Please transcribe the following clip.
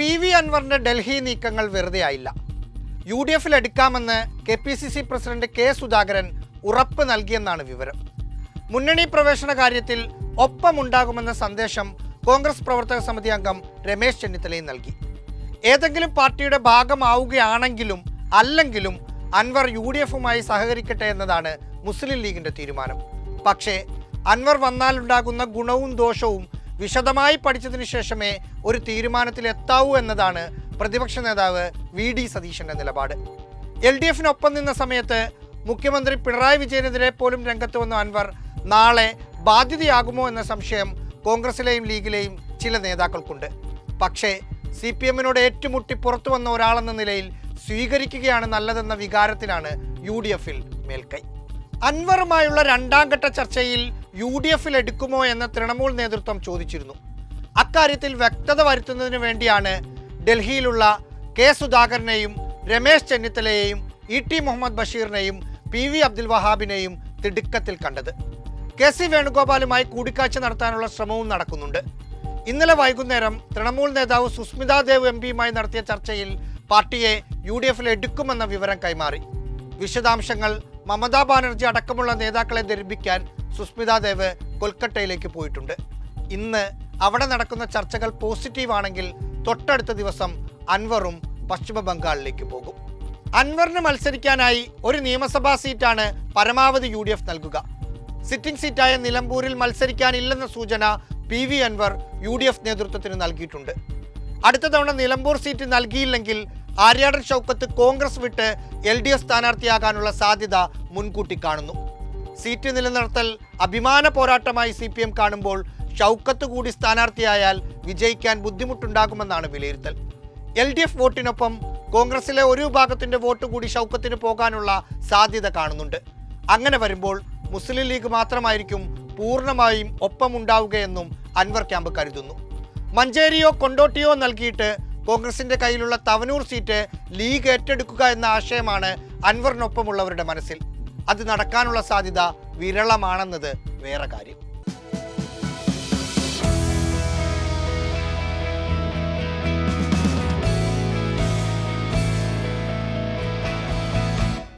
P V അൻവറിന്റെ ഡൽഹി നീക്കങ്ങൾ വെറുതെ ആയില്ല യു ഡി എഫിൽ എടുക്കാമെന്ന് K P C C president K Sudhakaran ഉറപ്പ് നൽകിയെന്നാണ് വിവരം. മുന്നണി പ്രവേശന കാര്യത്തിൽ ഒപ്പമുണ്ടാകുമെന്ന സന്ദേശം കോൺഗ്രസ് പ്രവർത്തക സമിതി അംഗം രമേശ് ചെന്നിത്തലയും നൽകി. ഏതെങ്കിലും പാർട്ടിയുടെ ഭാഗമാവുകയാണെങ്കിലും അല്ലെങ്കിലും അൻവർ യു ഡി എഫുമായി സഹകരിക്കട്ടെ എന്നതാണ് മുസ്ലിം ലീഗിന്റെ തീരുമാനം. പക്ഷേ അൻവർ വന്നാലുണ്ടാകുന്ന ഗുണവും ദോഷവും വിശദമായി പഠിച്ചതിന് ശേഷമേ ഒരു തീരുമാനത്തിൽ എത്താവൂ എന്നതാണ് പ്രതിപക്ഷ നേതാവ് വി ഡി സതീശന്റെ നിലപാട്. എൽ ഡി എഫിനൊപ്പം നിന്ന സമയത്ത് മുഖ്യമന്ത്രി പിണറായി വിജയനെതിരെ പോലും രംഗത്ത് വന്ന അൻവർ നാളെ ബാധ്യതയാകുമോ എന്ന സംശയം കോൺഗ്രസിലെയും ലീഗിലെയും ചില നേതാക്കൾക്കുണ്ട്. പക്ഷേ സി പി എമ്മിനോട് ഏറ്റുമുട്ടി പുറത്തു വന്ന ഒരാളെന്ന നിലയിൽ സ്വീകരിക്കുകയാണ് നല്ലതെന്ന വികാരത്തിലാണ് യു ഡി എഫിൽ മേൽക്കൈ. അൻവറുമായുള്ള രണ്ടാം ഘട്ട ചർച്ചയിൽ യു ഡി എഫിൽ എടുക്കുമോ എന്ന് തൃണമൂൽ നേതൃത്വം ചോദിച്ചിരുന്നു. അക്കാര്യത്തിൽ വ്യക്തത വരുത്തുന്നതിന് വേണ്ടിയാണ് ഡൽഹിയിലുള്ള കെ സുധാകരനെയും രമേശ് ചെന്നിത്തലയെയും ഇ ടി മുഹമ്മദ് ബഷീറിനെയും പി വി അബ്ദുൽ വഹാബിനെയും തിടുക്കത്തിൽ കണ്ടത്. കെ സി വേണുഗോപാലുമായി കൂടിക്കാഴ്ച നടത്താനുള്ള ശ്രമവും നടക്കുന്നുണ്ട്. ഇന്നലെ വൈകുന്നേരം തൃണമൂൽ നേതാവ് സുസ്മിതാ ദേവ് എം പിയുമായി നടത്തിയ ചർച്ചയിൽ പാർട്ടിയെ യു ഡി എഫിൽ എടുക്കുമെന്ന വിവരം കൈമാറി. വിശദാംശങ്ങൾ മമതാ ബാനർജി അടക്കമുള്ള നേതാക്കളെ ധരിപ്പിക്കാൻ സുസ്മിതാ ദേവ് കൊൽക്കട്ടയിലേക്ക് പോയിട്ടുണ്ട്. ഇന്ന് അവിടെ നടക്കുന്ന ചർച്ചകൾ പോസിറ്റീവാണെങ്കിൽ തൊട്ടടുത്ത ദിവസം അൻവറും പശ്ചിമ ബംഗാളിലേക്ക് പോകും. അൻവറിന് മത്സരിക്കാനായി ഒരു നിയമസഭാ സീറ്റാണ് പരമാവധി യു ഡി എഫ് നൽകുക. സിറ്റിംഗ് സീറ്റായ നിലമ്പൂരിൽ മത്സരിക്കാനില്ലെന്ന സൂചന P V Anvar U D F നേതൃത്വത്തിന് നൽകിയിട്ടുണ്ട്. അടുത്ത തവണ നിലമ്പൂർ സീറ്റ് നൽകിയില്ലെങ്കിൽ ആര്യാടൻ ഷൗക്കത്ത് കോൺഗ്രസ് വിട്ട് എൽ ഡി എഫ് സ്ഥാനാർത്ഥിയാകാനുള്ള സാധ്യത മുൻകൂട്ടി കാണുന്നു. സീറ്റ് നിലനിർത്തൽ അഭിമാന പോരാട്ടമായി സി പി എം കാണുമ്പോൾ ഷൗക്കത്ത് കൂടി സ്ഥാനാർത്ഥിയായാൽ വിജയിക്കാൻ ബുദ്ധിമുട്ടുണ്ടാകുമെന്നാണ് വിലയിരുത്തൽ. എൽ ഡി എഫ് വോട്ടിനൊപ്പം കോൺഗ്രസിലെ ഒരു വിഭാഗത്തിന്റെ വോട്ട് കൂടി ഷൗക്കത്തിന് പോകാനുള്ള സാധ്യത കാണുന്നുണ്ട്. അങ്ങനെ വരുമ്പോൾ മുസ്ലിം ലീഗ് മാത്രമായിരിക്കും പൂർണമായും ഒപ്പമുണ്ടാവുകയെന്നും അൻവർ ക്യാമ്പ് കരുതുന്നു. മഞ്ചേരിയോ കൊണ്ടോട്ടിയോ നൽകിയിട്ട് കോൺഗ്രസിന്റെ കയ്യിലുള്ള തവനൂർ സീറ്റ് ലീഗ് ഏറ്റെടുക്കുക എന്ന ആശയമാണ് അൻവറിനൊപ്പമുള്ളവരുടെ മനസ്സിൽ. അത് നടക്കാനുള്ള സാധ്യത വിരളമാണെന്നത് വേറെ കാര്യം.